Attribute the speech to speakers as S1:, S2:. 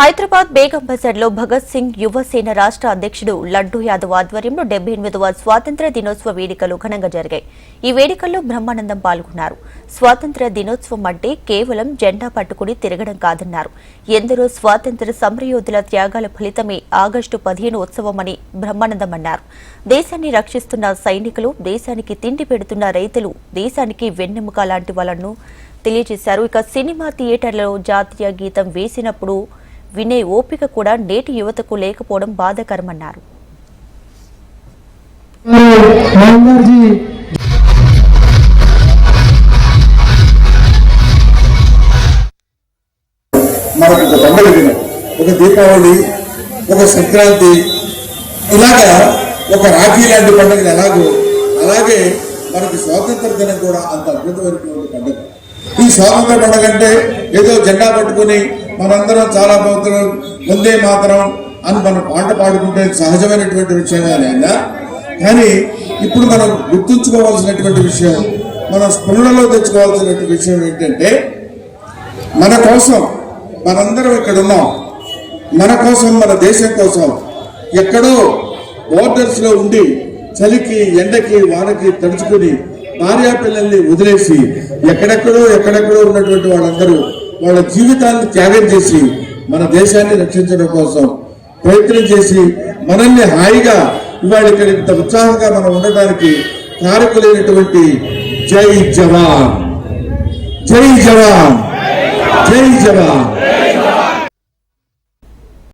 S1: హైదరాబాద్ బేగం బజార్లో భగత్ సింగ్ యువసేన రాష్ట్ర అధ్యక్షుడు లడ్డూ యాదవ్ ఆధ్వర్యంలో డెబ్బై ఎనిమిదవ స్వాతంత్ర్య దినోత్సవ వేడుకలు ఘనంగా జరిగాయి. ఈ వేడుకల్లో బ్రహ్మానందం పాల్గొన్నారు. స్వాతంత్ర దినోత్సవం అంటే కేవలం జెండా పట్టుకుని తిరగడం కాదన్నారు. ఎందరో స్వాతంత్ర్య సమరయోధుల త్యాగాల ఫలితమే ఆగస్టు పదిహేను ఉత్సవమని బ్రహ్మానందం అన్నారు. దేశాన్ని రక్షిస్తున్న సైనికులు దేశానికి తిండి పెడుతున్న రైతులు దేశానికి వెన్నెముక లాంటి వాళ్ళను తెలియజేశారు. ఇక సినిమా థియేటర్లలో జాతీయ గీతం వేసినప్పుడు వినే ఓపిక కూడా నేటి యువతకు లేకపోవడం బాధకరమన్నారు.
S2: ఒక దీపావళి ఒక సంక్రాంతి ఇలాగా ఒక రాఖీ లాంటి పండుగలు ఎలాగో అలాగే మనకి స్వాతంత్ర దినం కూడా అంత అద్భుతమైనటువంటి పండుగ. ఈ స్వాతంత్ర పండుగ అంటే ఏదో జెండా పట్టుకుని మనందరం చాలా భక్తులు ముందే మాత్రం అని మనం పాట పాడుకుంటే సహజమైనటువంటి విషయమే అయినా కానీ ఇప్పుడు మనం గుర్తుంచుకోవాల్సినటువంటి విషయం మన స్పృహలో తెచ్చుకోవాల్సినటువంటి విషయం ఏంటంటే మన కోసం మనందరం ఇక్కడ ఉన్నాం. మన కోసం మన దేశం కోసం ఎక్కడో బోర్డర్స్లో ఉండి చలికి ఎండకి వానకి తడుచుకుని భార్యా పిల్లల్ని వదిలేసి ఎక్కడెక్కడో ఎక్కడెక్కడో ఉన్నటువంటి వాళ్ళందరూ వాళ్ళ జీవితాన్ని త్యాగం చేసి మన దేశాన్ని రక్షించడం కోసం ప్రయత్నం చేసి మనల్ని హాయిగా ఇవాళ ఇక్కడ ఇంత ఉత్సాహంగా మనం ఉండడానికి కారకులైనటువంటి జై జవాన్. జై జవాన్. జై జవాన్.